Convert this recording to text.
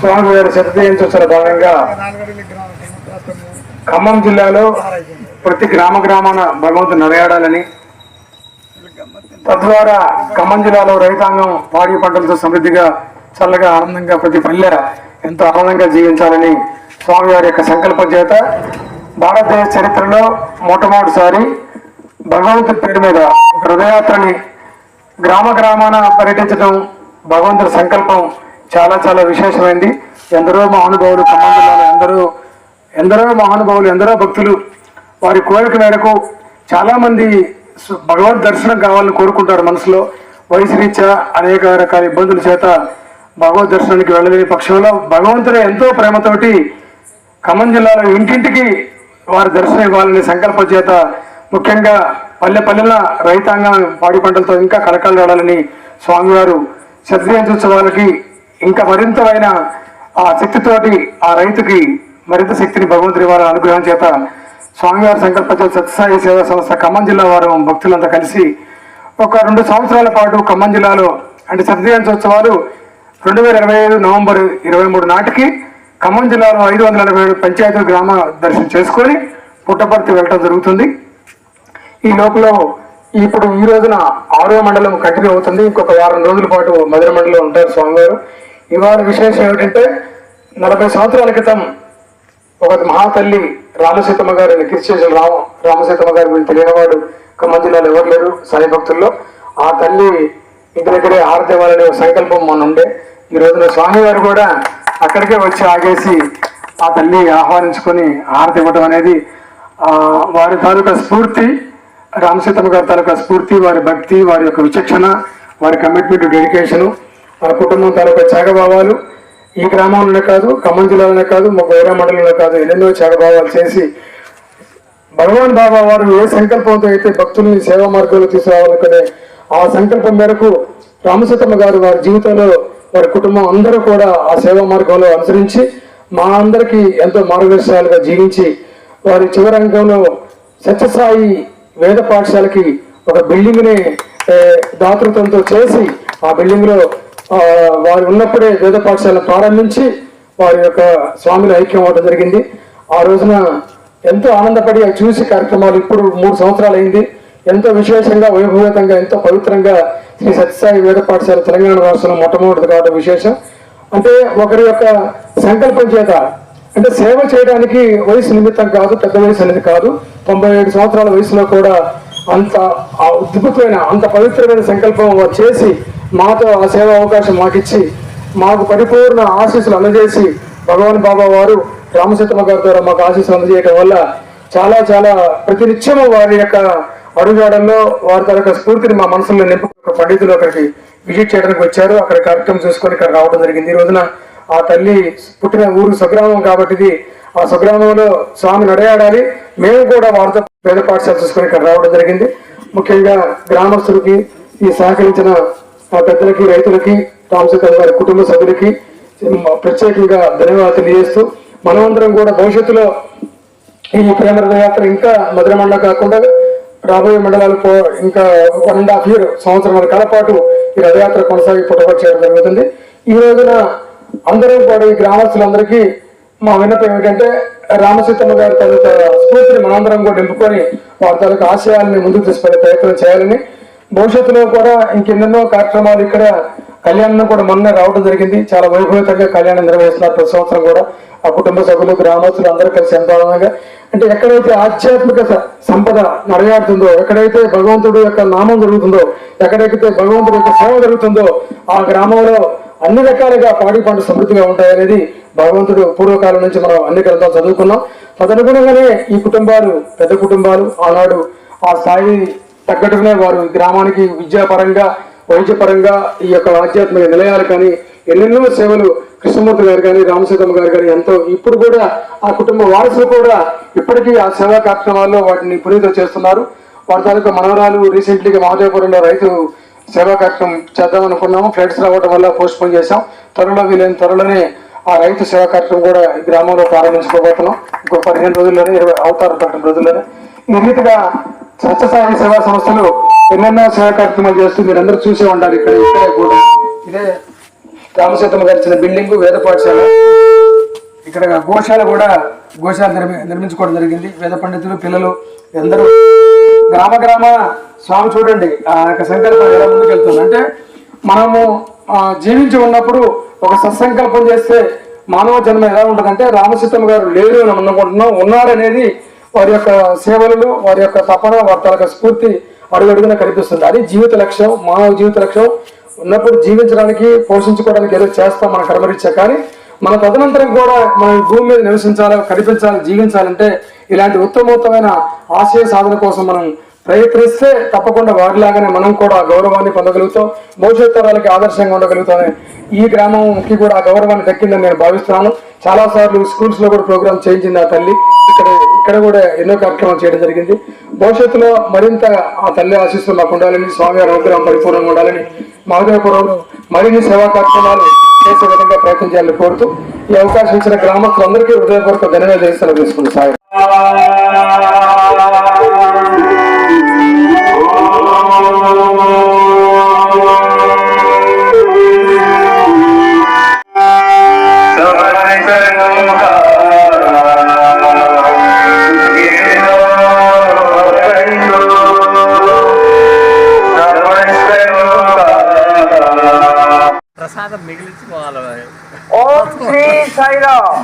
స్వామి గారి శతజయంత్యోత్సవ భాగంగా ఖమ్మం జిల్లాలో ప్రతి గ్రామ గ్రామాన భగవంతుని నడయాడాలని తద్వారా ఖమ్మం జిల్లాలో రైతాంగం పాడి పంటలతో సమృద్ధిగా చల్లగా ఆనందంగా ప్రతి పల్లె ఎంతో ఆనందంగా జీవించాలని స్వామివారి యొక్క సంకల్పం చేత భారతదేశ చరిత్రలో మొట్టమొదటిసారి భగవంతుడి పేరు మీద ఒక గ్రామ గ్రామాన పర్యటించడం భగవంతుడి సంకల్పం చాలా చాలా విశేషమైంది. ఎందరో మహానుభావులు ఖమ్మం జిల్లాలో ఎందరో ఎందరో మహానుభావులు ఎందరో భక్తులు వారి కోరిక మేరకు చాలామంది భగవద్ దర్శనం కావాలని కోరుకుంటారు మనసులో. వయసు రీత్యా అనేక రకాల ఇబ్బందుల చేత భగవద్ దర్శనానికి వెళ్ళలేని పక్షంలో భగవంతుడు ఎంతో ప్రేమతోటి ఖమ్మం జిల్లాలో ఇంటింటికి వారి దర్శనం ఇవ్వాలనే సంకల్పం చేత ముఖ్యంగా పల్లె పల్లెల రైతాంగం పాడి పంటలతో ఇంకా కలకాలాడాలని స్వామివారు శతజయంత్యోత్సవాలకి ఇంకా మరింతమైన ఆ శక్తితోటి ఆ రైతుకి మరింత శక్తిని భగవంతుడి వారి అనుగ్రహం చేత స్వామివారి సంకల్ప సత్యసాయి సేవా సంస్థ ఖమ్మం జిల్లా వారు భక్తులంతా కలిసి ఒక రెండు సంవత్సరాల పాటు ఖమ్మం జిల్లాలో అంటే శతజయంత్యోత్సవాలు రెండు వేల ఇరవై ఐదు నవంబర్ ఇరవై మూడు నాటికి ఖమ్మం జిల్లాలో ఐదు వందల ఎనభై ఏడు పంచాయతీ గ్రామ దర్శనం చేసుకొని పుట్టపర్తి వెళ్ళటం జరుగుతుంది. ఈ లోపల ఇప్పుడు ఈ రోజున ఆరో మండలం కంటిన్యూ అవుతుంది. ఇంకొక వారం రోజుల పాటు మధుర మండలం ఉంటారు స్వామివారు. ఇవాళ విశేషం ఏమిటంటే నలభై సంవత్సరాల క్రితం ఒక మహాతల్లి రామసీతమ్మ గారిని కీర్తిశేషులు రామ రామసీతమ్మ గారి గురించి తెలియనివాడు ఖమ్మం జిల్లాలో ఎవరు లేరు సాయి భక్తుల్లో. ఆ తల్లి ఇంటి దగ్గరే ఆరదేవాలనే సంకల్పం మొన్న ఉండే. ఈ రోజున స్వామివారు కూడా అక్కడికే వచ్చి ఆగేసి ఆ తల్లి ఆహ్వానించుకొని హారతి ఇవ్వడం అనేది వారి తాలూకా స్ఫూర్తి. రామసీతమ్మ గారి తాలూకా స్ఫూర్తి వారి భక్తి వారి యొక్క విచక్షణ వారి కమిట్మెంట్ డెడికేషను వారి కుటుంబం తాలూకా త్యాగభావాలు ఈ గ్రామంలోనే కాదు ఖమ్మం జిల్లాలోనే కాదు మా గౌరవ మండలంలో కాదు ఎన్నెన్నో త్యాగభావాలు చేసి భగవాన్ బాబా వారు ఏ సంకల్పంతో అయితే భక్తుల్ని సేవా మార్గంలో తీసుకురావాలనుకునే ఆ సంకల్పం మేరకు రామసీతమ్మ గారు వారి జీవితంలో వారి కుటుంబం అందరూ కూడా ఆ సేవా మార్గంలో అనుసరించి మా అందరికీ ఎంతో మార్గదర్శకాలుగా జీవించి వారి చివరంగంలో సత్యసాయి వేద పాఠశాలకి ఒక బిల్డింగ్ని దాతృత్వంతో చేసి ఆ బిల్డింగ్లో వారు ఉన్నప్పుడే వేద పాఠశాలను ప్రారంభించి వారి యొక్క స్వామిని ఐక్యం అవ్వడం జరిగింది. ఆ రోజున ఎంతో ఆనందపడి చూసి కార్యక్రమాలు ఇప్పుడు మూడు సంవత్సరాలు అయింది. ఎంతో విశేషంగా వైభవతంగా ఎంతో పవిత్రంగా శ్రీ సత్యసాయి వేద పాఠశాల తెలంగాణ రాష్ట్రంలో మొట్టమొదటి కావడం విశేషం. అంటే ఒకరి యొక్క సంకల్పం చేత అంటే సేవ చేయడానికి వయసు నిమిత్తం కాదు పెద్ద వయసు అనేది కాదు. తొంభై ఏడు సంవత్సరాల వయసులో కూడా అంత ఆ అద్భుతమైన అంత పవిత్రమైన సంకల్పం చేసి మాతో ఆ సేవ అవకాశం మాకిచ్చి మాకు పరిపూర్ణ ఆశీస్సులు అందజేసి భగవాన్ బాబా వారు రామసీతమ్మ గారి ద్వారా మాకు ఆశీస్సులు అందజేయడం వల్ల చాలా చాలా ప్రతినిత్యము వారి యొక్క అడుగాడంలో వారి యొక్క స్ఫూర్తిని మా మనసులో నింపు పండితులు అక్కడికి విజిట్ చేయడానికి వచ్చారు. అక్కడ కార్యక్రమం చూసుకొని ఇక్కడ రావడం జరిగింది. ఈ రోజున ఆ తల్లి పుట్టిన ఊరు స్వగ్రామం కాబట్టి ఆ స్వగ్రామంలో స్వామి నడయాడాలి. మేము కూడా వారితో పేద పాఠశాల చూసుకొని ఇక్కడ రావడం జరిగింది. ముఖ్యంగా గ్రామస్తులకి ఈ సహకరించిన ఆ పెద్దలకి రైతులకి రామసీతమ్మ గారి కుటుంబ సభ్యులకి ప్రత్యేకంగా ధన్యవాదాలు తెలియజేస్తూ మనమందరం కూడా భవిష్యత్తులో ఈ ప్రేమ రథయాత్ర ఇంకా మధుర మండలం కాకుండా రాబోయే మండలాలు పో ఇంకా వన్ అండ్ హాఫ్ ఇయర్ సంవత్సరాల కాల పాటు ఈ రథయాత్ర కొనసాగి పుట్టపడి చేయడం జరుగుతుంది. ఈ రోజున అందరూ కూడా ఈ గ్రామస్తులందరికీ మా విన్నపం ఏమిటంటే రామసీతమ్మ గారి తాలూకా స్ఫూర్తిని మనందరం కూడా నింపుకొని వారి తాలూకా ఆశయాల్ని ముందుకు తీసుకునే ప్రయత్నం చేయాలని భవిష్యత్తులో కూడా ఇంకెన్నెన్నో కార్యక్రమాలు ఇక్కడ కళ్యాణం కూడా మొన్న రావడం జరిగింది. చాలా వైభవితంగా కళ్యాణం నిర్వహిస్తున్నారు ప్రతి సంవత్సరం కూడా. ఆ కుటుంబ సభ్యులు గ్రామస్తులు అందరూ కలిసి ఎంతో ఆనందంగా. అంటే ఎక్కడైతే ఆధ్యాత్మిక సంపద నడయాడుతుందో ఎక్కడైతే భగవంతుడు యొక్క నామం జరుగుతుందో ఎక్కడైతే భగవంతుడి యొక్క సేవ జరుగుతుందో ఆ గ్రామంలో అన్ని రకాలుగా పాడి పంట సమృద్ధిగా ఉంటాయనేది భగవంతుడు పూర్వకాలం నుంచి మనం అన్ని గ్రంథాలు చదువుకున్నాం. తదనుగుణంగానే ఈ కుటుంబాలు పెద్ద కుటుంబాలు ఆనాడు ఆ స్థాయి తగ్గట్టుగానే వారు గ్రామానికి విద్యాపరంగా వైద్యపరంగా ఈ యొక్క ఆధ్యాత్మిక నిలయాలు కానీ ఎన్నెన్నో సేవలు కృష్ణమూర్తి గారు కానీ రామసీతమ్మ గారు కానీ ఎంతో ఇప్పుడు కూడా ఆ కుటుంబ వారసులు కూడా ఇప్పటికీ ఆ సేవా కార్యక్రమాల్లో వాటిని పునీతం చేస్తున్నారు. వారి తాలూకా మనవరాలు రీసెంట్లీగా మహాదేవపురంలో రైతు సేవా కార్యక్రమం చేద్దాం అనుకున్నాము. ఫ్లడ్స్ రావడం వల్ల పోస్ట్ పోన్ చేశాం. త్వరలో వీలైన త్వరలోనే ఆ రైతు సేవా కార్యక్రమం కూడా ఈ గ్రామంలో ప్రారంభించుకోబోతున్నాం. ఇంకో పదిహేను రోజుల్లోనే ఇరవై అవతారు పదిహేను రోజుల్లోనే. ఈ రీతిగా సత్యసాయి సేవా సంస్థలు ఎన్నెన్నో సహకార్యక్రమాలు చేస్తూ మీరందరూ చూసే ఉండాలి ఇక్కడ ఇక్కడే కూడా. ఇదే రామసీతమ్మ గారిచిన బిల్డింగ్ వేద పాఠశాల. ఇక్కడ గోశాల కూడా గోశాల నిర్మి నిర్మించుకోవడం జరిగింది. వేద పండితులు పిల్లలు అందరూ. గ్రామ గ్రామ. స్వామి చూడండి ఆ యొక్క సంకల్పం ఎలా ముందుకెళ్తుంది అంటే మనము జీవించి ఉన్నప్పుడు ఒక సత్సంకల్పం చేస్తే మానవ జన్మ ఎలా ఉంటుందంటే రామసీతమ్మ గారు లేరు అని అనుకుంటున్నాం. ఉన్నారనేది వారి యొక్క సేవలు వారి యొక్క తపన వారి తాలూకా స్ఫూర్తి అడుగు అడుగున కనిపిస్తుంది. అది జీవిత లక్ష్యం మానవ జీవిత లక్ష్యం ఉన్నప్పుడు జీవించడానికి పోషించుకోవడానికి ఏదో చేస్తాం మన కర్మరీత్యా కానీ మన తదనంతరం కూడా మన భూమి మీద నివసించాలి కనిపించాలి జీవించాలంటే ఇలాంటి ఉత్తమోత్తమైన ఆశయ సాధన కోసం మనం ప్రయత్నిస్తే తప్పకుండా వారిలాగానే మనం కూడా గౌరవాన్ని పొందగలుగుతాం భవిష్యత్ తరాలకి ఆదర్శంగా ఉండగలుగుతాం. ఈ గ్రామంకి కూడా ఆ గౌరవాన్ని దక్కిందని నేను భావిస్తున్నాను. చాలా సార్లు కూడా ప్రోగ్రామ్ చేయించింది ఆ తల్లి. ఇక్కడ ఇక్కడ కూడా ఎన్నో కార్యక్రమాలు చేయడం జరిగింది. భవిష్యత్తులో మరింత ఆ తల్లి ఆశీస్సులు మాకు ఉండాలని స్వామి వారి అనుగ్రహం పరిపూర్ణంగా ఉండాలని మహదేవపురంలో మరిన్ని సేవా కార్యక్రమాలు చేసే విధంగా ప్రయత్నం చేయాలని కోరుతూ ఈ అవకాశం ఇచ్చిన గ్రామస్తులందరికీ హృదయపూర్వక ధన్యవాదాలు చేస్తాను తీసుకుంది ప్రసాదం మిగిలించుకోవాలి ఓం శ్రీ సాయిరామ్